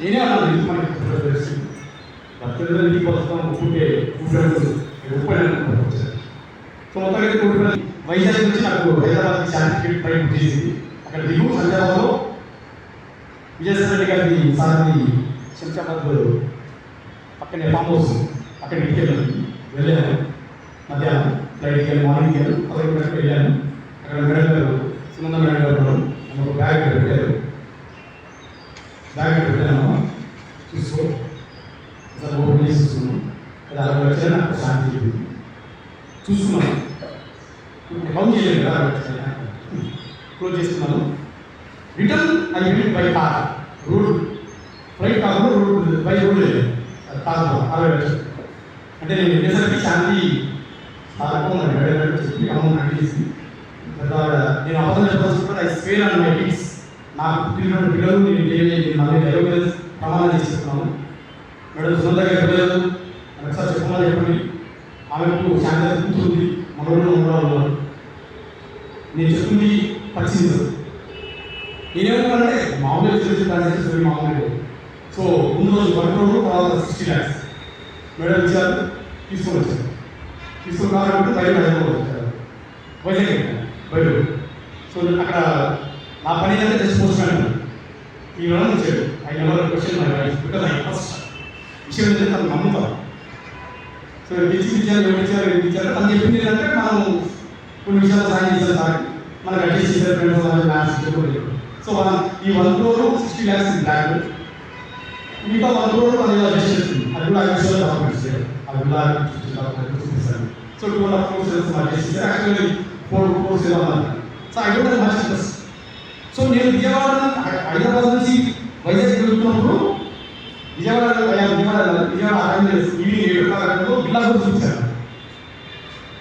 నేనే అన్నాను ఇది మనకి ఇప్పుడు తెలుసు వస్తాం ఒప్పుకే ఊపిరి ఒప్పుకొని వచ్చారు సో వైజాగ్ నుంచి నాకు హైదరాబాద్ సర్టిఫికేట్ పై చేసింది అక్కడ దిగు సంజాబాద్లో విజయసాయి రెడ్డి గారి సార్ది శంషాబాద్ పక్కనే ఫామ్ హౌస్ అక్కడ వెళ్ళాను. వెళ్ళాను. మధ్యాహ్నం ఫ్లైట్ వెళ్ళి మార్నింగ్ వెళ్ళాను. పదకొండు గంటలకు వెళ్ళాను. అక్కడ మేడం గారు సునంద మేడం గారు ఒక బ్యాగ్ పెట్టారు. బ్యాగ్ పెట్టాను చూసుకో సార్ ఓపెన్ చేసి చూసుకున్నాను అది అరవై నాకు శాంతి చెప్పింది చూసుకున్నాను కౌంట్ చేయలేదు కదా క్లోజ్ చేస్తున్నాను. Return I will by car road. Flight కాకుండా రోడ్ బై రోడ్ లేదు. కార్ అరవై లక్షలు అంటే నేను వెళ్ళేసరికి శాంతి సాధకం చెప్పి అమౌంట్ అడిగేసి నేను అబద్ధం చెప్పాల్సి I swear and my kids నాకు పుట్టిన పిల్లలు నేను తెలియజేయండి మళ్ళీ డెలివరీ ప్రమాణం చేసి చెప్తున్నాను మేడం సొంతగా గారి పిల్లలు ఒకసారి చెప్పమని చెప్పండి. ఆమెకు శాంతి కూతురుంది మనోళ్ళు మనోళ్ళు నేను చెప్పింది పరిస్థితి నేనేమన్నానంటే మామూలుగా చేసి ట్రాన్సాక్షన్స్ మామూలుగా సో ముందు రోజు వన్ క్రోడ్ తర్వాత సిక్స్టీ ల్యాక్స్ మేడం ఇచ్చారు తీసుకొని వచ్చారు. తీసుకుని కాబట్టి బయట హైదరాబాద్ వచ్చారు వైజాగ్ బయట సో అక్కడ నా పని అయితే జస్ట్ పోస్ట్ మ్యాన్ ఈ నెల వచ్చాడు I never question my wife because I first విషయం ఏంటంటే తను నమ్ముతాను సో తెచ్చి ఇచ్చారు ఎవరు ఇచ్చారు ఎవరు చెప్పింది ఏంటంటే మనం కొన్ని విషయాలు సాయం సార్. మనకు అడ్జస్ట్ చేశారు ఫ్రెండ్స్ ల్యాబ్స్ చెప్పలేదు సో మనం ఈ one crore sixty lakhs black మిగతా వన్ క్రోర్ మన అడ్జస్ట్ చేస్తుంది. అది కూడా ఐదు విషయాలు డాక్యుమెంట్స్ అది కూడా చూపిస్తాను so two and half crores adjust చేశారు యాక్చువల్లీ ఫోర్ క్రోర్స్ ఏదో అన్నారు. So I don't much interest so నేను విజయవాడ హైదరాబాద్ నుంచి వైజాగ్ వెళ్తున్నప్పుడు విజయవాడ విజయవాడ విజయవాడ అరేంజ్ ఈవినింగ్ ఏడు గంటలకు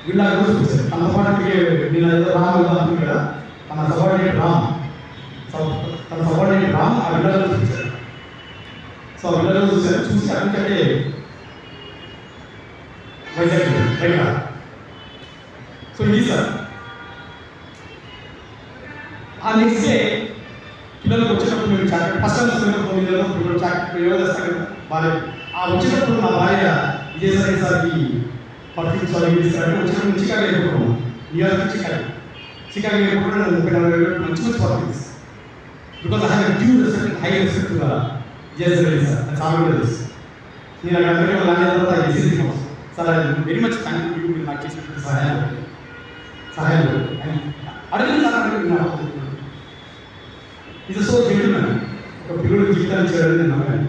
బిల్లా కూడా చూపించాను బిల్లా కూడా తన పాటు నేను ఏదో రామ్ ఏదో అనుకున్నాను కదా తన సబార్డినేట్ రామ్. తన సబార్డినేట్ రామ్ ఆ బిల్లా కూడా సో ఆ బిల్లా చూసాను చూసి అక్కడికంటే వైజాగ్ బయట సో ఇది సార్ ఆ నెక్స్ట్ డే పిల్లలకు వచ్చినప్పుడు మేము చాక్లెట్ ఫస్ట్ టైం వస్తున్నప్పుడు పిల్లలు పిల్లలు చాక్లెట్ ఏదో చేస్తారు కదా భార్య ఆ వచ్చినప్పుడు నా భార్య విజయసాయి సార్కి పర్ఫ్యూమ్స్ అవి తీసుకురంటే వచ్చినప్పుడు Chicago airport New York Chicago Chicago airport నేను ముప్పై నలభై వేలు మంచి మంచి perfumes because I have due respect high respect Vijayasai sir. నాకు చాలా కూడా తెలుసు నేను అక్కడ అందరికీ అలానే తర్వాత SSC sir very much thank you మీరు నాకు చేసినటువంటి సహాయం సహాయం అడిగిన సార్ అడిగిన ఇది సో జెంటున్నాను ఒక పిల్లడు జీవితాన్ని చేయడం నేను నమ్మాను